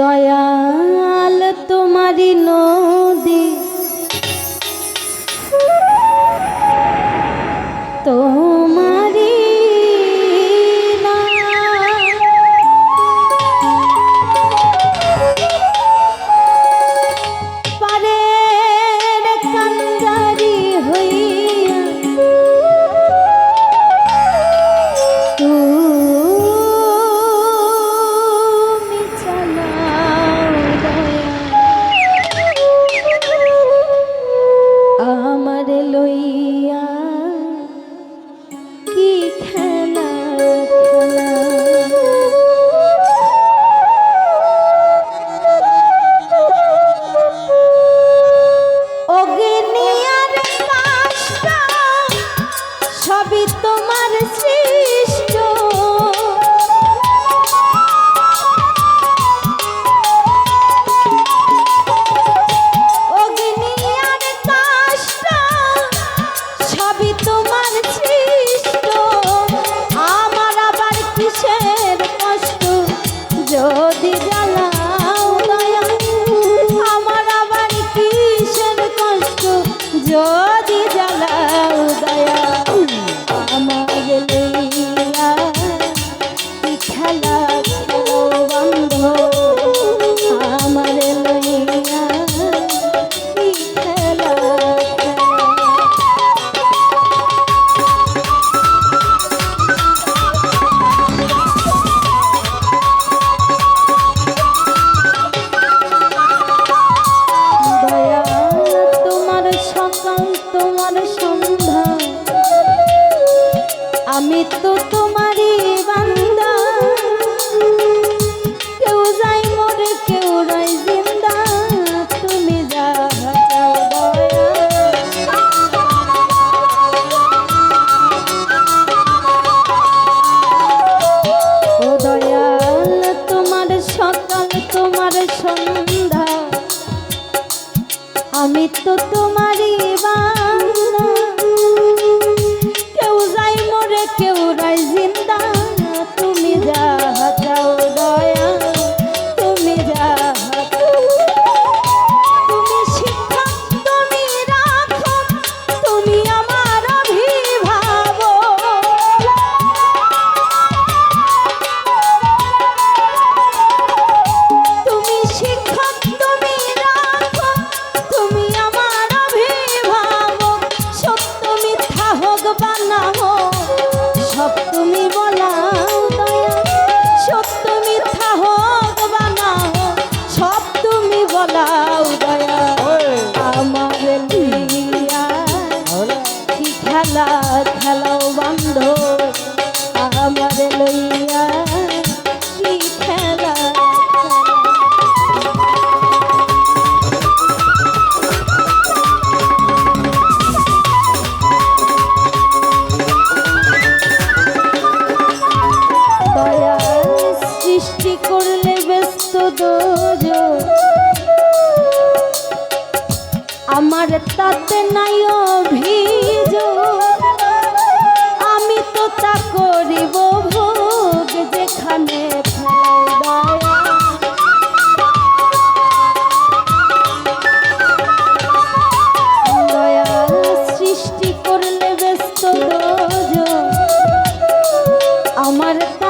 দয়াল তোমারি নদী সবই তোমার সৃষ্ট। তোমার সৃষ্ট। আমার আবার কিসের কষ্ট? যদি জ্বালাও দয়া, আমার আবার কিসের কষ্ট? যদি জ্বালাও দয়া আমি তো তোমারই বান্দা। কেউ যাই মরে, কেউ রয় জিন্দা। তুমি যা ও দয়াল, তোমার সকাল, তোমার সন্ধ্যা। আমি তো তোমারই বান্দা। সৃষ্টি করলে ব্যস্ত আমার তাতে নাই অভিযোগ। আমি তো তা করিব ভোগ যেখানে আমার তাতে